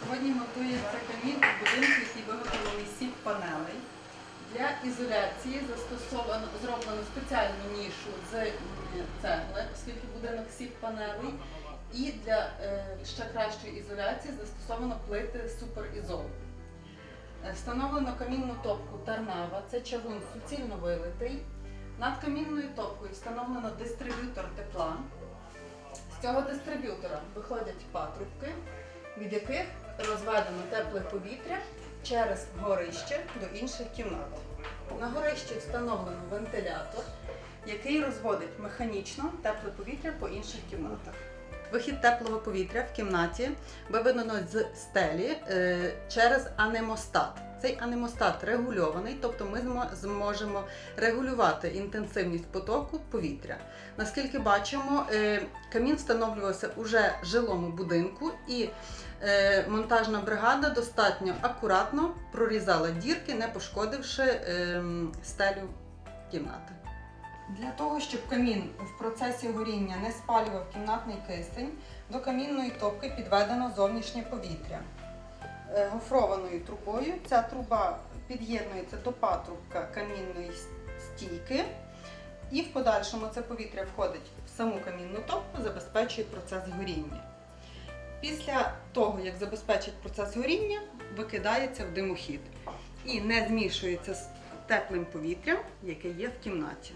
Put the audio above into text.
Сьогодні готується камін у будинку, який виготовили сіп-панелей. Для ізоляції застосовано зроблено спеціальну нішу з е, цегли, оскільки будинок сіп панелей. І для е, ще кращої ізоляції застосовано плити суперізол. Е, встановлено камінну топку Тарнава, це чавун суцільно вилитий. Над камінною топкою встановлено дистриб'ютор тепла. З цього дистриб'ютора виходять патрубки, від яких розведено тепле повітря через горище до інших кімнат. На горищі встановлено вентилятор, який розводить механічно тепле повітря по інших кімнатах. Вихід теплого повітря в кімнаті виведено з стелі е, через анемостат. Цей анемостат регульований, тобто ми зможемо регулювати інтенсивність потоку повітря. Наскільки бачимо, е, камін встановлювався уже в жилому будинку, і е, монтажна бригада достатньо акуратно прорізала дірки, не пошкодивши е, стелю кімнати. Для того, щоб камін в процесі горіння не спалював кімнатний кисень, до камінної топки підведено зовнішнє повітря. Е, Гофрованою трубою ця труба під'єднується до патрубка камінної стійки, і в подальшому це повітря входить в саму камінну топку, забезпечує процес горіння. Після того, як забезпечить процес горіння, викидається в димохід і не змішується з теплим повітрям, яке є в кімнаті.